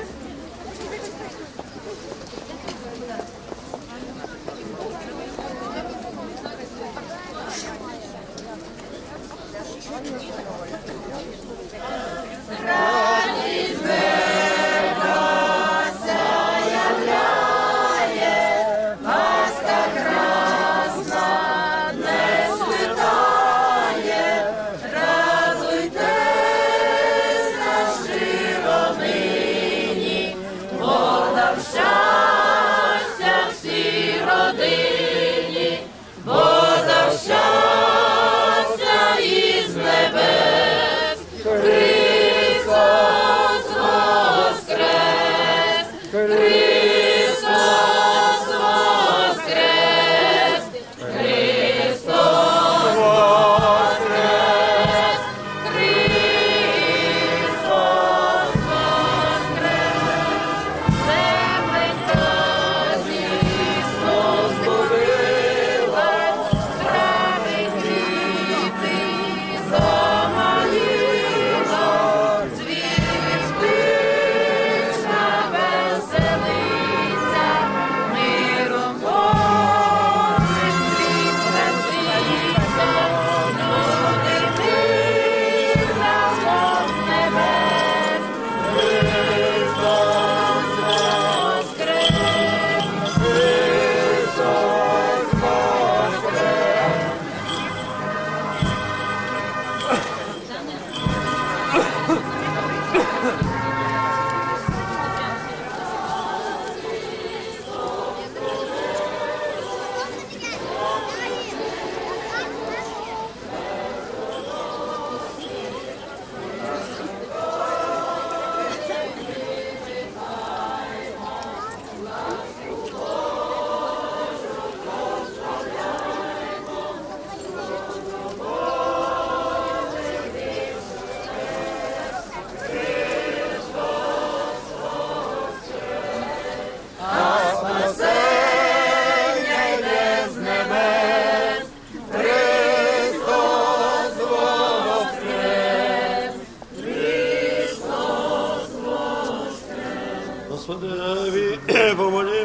Yes. Господи,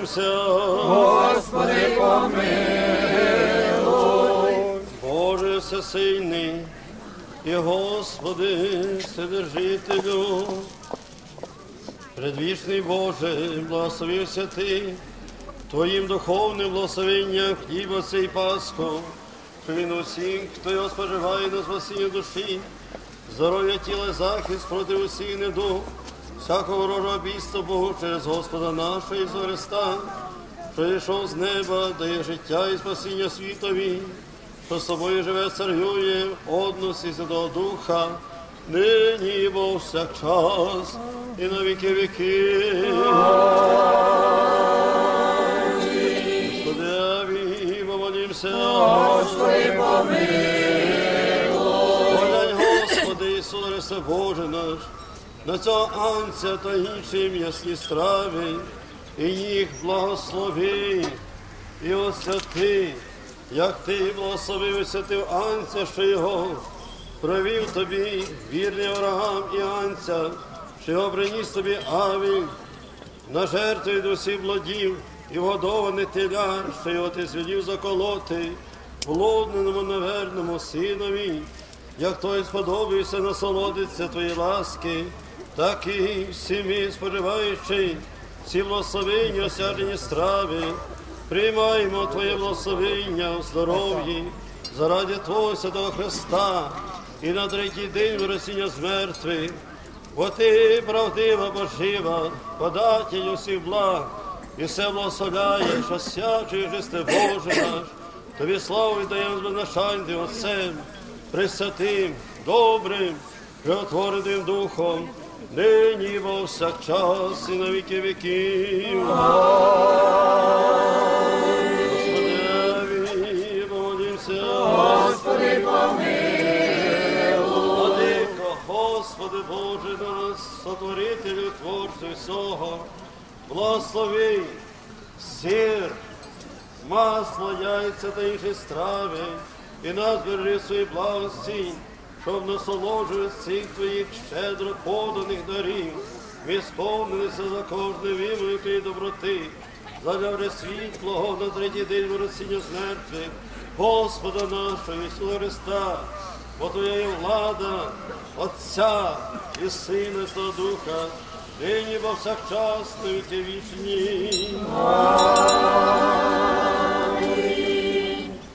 помолімся. Господи, помилуй. Боже всесильний і Господи, Вседержителю, предвічний Боже, благословився Ти Твоїм духовним благословенням хліба цей Пасху, що він усіх, хто його споживає на спасіння душі, здоров'я тіла, захист проти усіх недуг, всякого ворожого бійства Богу через Господа нашого Ісуса Христа, що йшов з неба, дає життя і спасіння світові, що з собою живе, царює, односі Святого Духа, нині і повсякчас, і на віки віки. Господи, помолімся. Господи, помилуй. Господи, Ісус Христе Боже наш, на цього анця та інші м'ясні страви, і їх благослови і освяти, як ти благословив святив анця, що його провів тобі вірний ворогам і анця, що його приніс тобі Авіль, на жертву від усіх владів і вгодований теля, що його ти звелів заколоти, блудненому неверному синові, як той сподобався насолодиться твої ласки, так і всі ми, споживаючи всі благословення, осяжені страви, приймаємо Твоє благословення здоров'ї заради Твого Святого Христа і на третій день виросіння з мертвих. Бо ти правдива Божива, податель усіх благ, і все благословляєш, освячуєш Христе Боже наш. Тобі славу віддаємо збезначальним Отцем, Пресвятим, добрим, преотвореним Духом, нині і повсякчас і на віки віків. Помолімся. Господи, помилуй. Господи Боже нас, сотворителю творцю всього, благослови сир, масло, яйця та інші страви, і нас бережи свої благості, щоб насолоджуватися цих твоїх щедро поданих дарів, ми сповнилися за кожне вимою твоєї доброти, задавре світлого на третій день воросіння з Господа нашого Ісуса Христа, бо Твоя є влада, Отця і Сина і Святого Духа, нині повсякчас на віки вічні.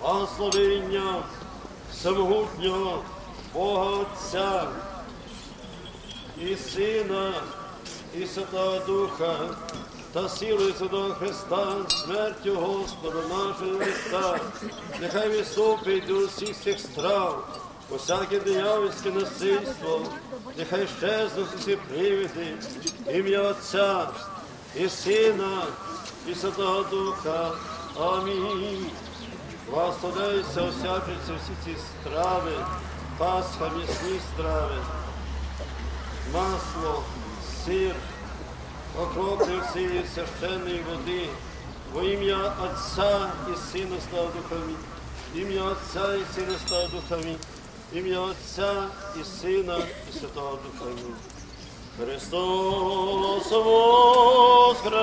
Благословення всемогутнього Бога Отця і Сина, і Святого Духа, та силою Святого Христа, смертю Господа нашого Христа, нехай виступить до усіх цих страв, усяке диявольське насильство, нехай щезнуть усі привиди, ім'я Отця і Сина, і Святого Духа. Амінь. Благословляються, осячуються всі ці страви, пасха, м'ясні страви, масло, сир, окропи всієї священної води, во ім'я Отця і Сина слава Духові, ім'я Отця і Сина слава Духові, ім'я Отця і Сина і Святого Духові. Христос воскресе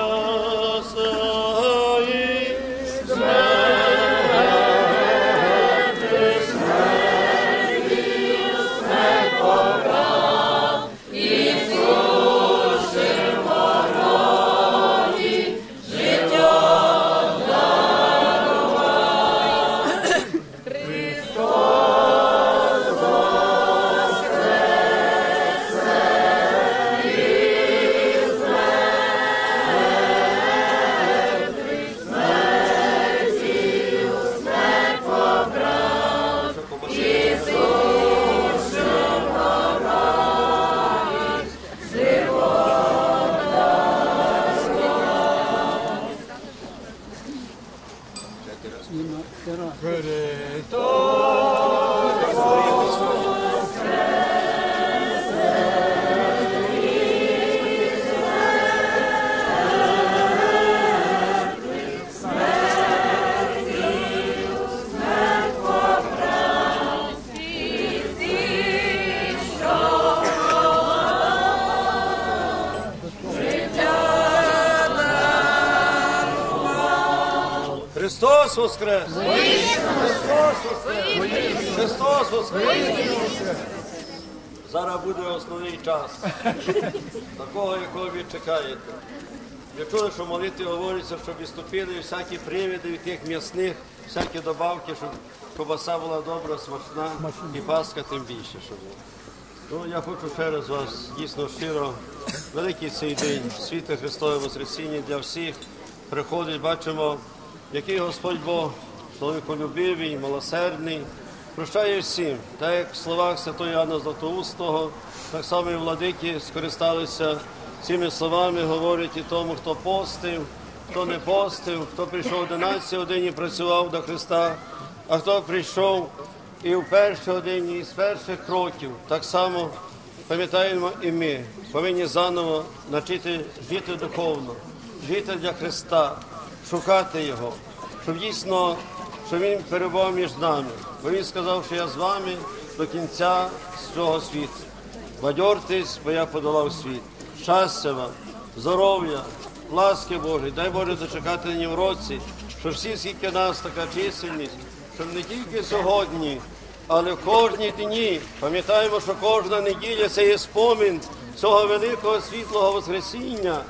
Христос воскрес! Христос воскрес! Христос воскрес! Зараз буде основний час, такого, якого ви чекаєте. Ви чули, що молитві говориться, щоб відступили всякі привіди від тих м'ясних, всякі добавки, щоб ковбаса була добра, смачна і паска тим більше, щоб було. Ну, я хочу ще раз вас дійсно щиро, великий цей день, світле Христове Воскресіння для всіх. Приходить, бачимо, який Господь Бог чоловіколюбивий, милосердний, прощає всім. Так як в словах Святого Іоанна Златоустого, так само і владики скористалися цими словами, говорять і тому, хто постив, хто не постив, хто прийшов 11 годин і працював до Христа, а хто прийшов і в першій годині, і з перших кроків, так само пам'ятаємо і ми, повинні заново навчити жити духовно, жити для Христа, шукати Його, щоб дійсно, щоб Він перебував між нами. Бо Він сказав, що я з вами до кінця цього світу. Бадьортесь, бо я подолав світ. Щастя вам, здоров'я, ласки Божої, дай Боже дочекати нині в році, щоб всі, скільки нас така чисельність, щоб не тільки сьогодні, але в кожні дні пам'ятаємо, що кожна неділя це є спомін цього великого світлого Воскресіння,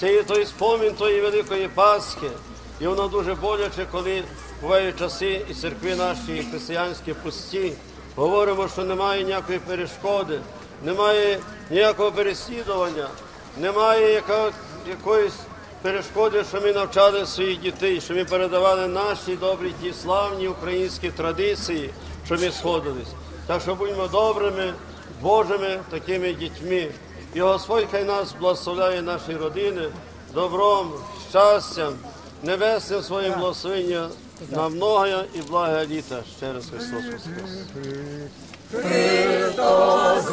це є той спомін тої великої Пасхи. І воно дуже боляче, коли бувають часи і церкви наші християнські пусті. Говоримо, що немає ніякої перешкоди, немає ніякого переслідування, немає якоїсь перешкоди, що ми навчали своїх дітей, що ми передавали наші добрі ті славні українські традиції, що ми сходились. Так що будьмо добрими, Божими такими дітьми. І Господь хай нас благословляє наші родини добром, щастям, небесним своїм благословенням на многое і благе літа. Ще раз Христос Воскрес. Христос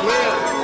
Щастя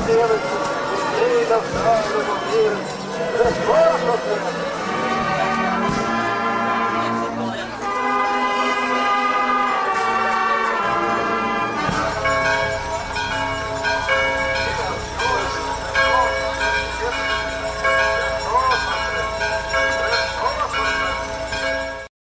тебе, що не подивиться. Ти навчай, не Христос воскрес!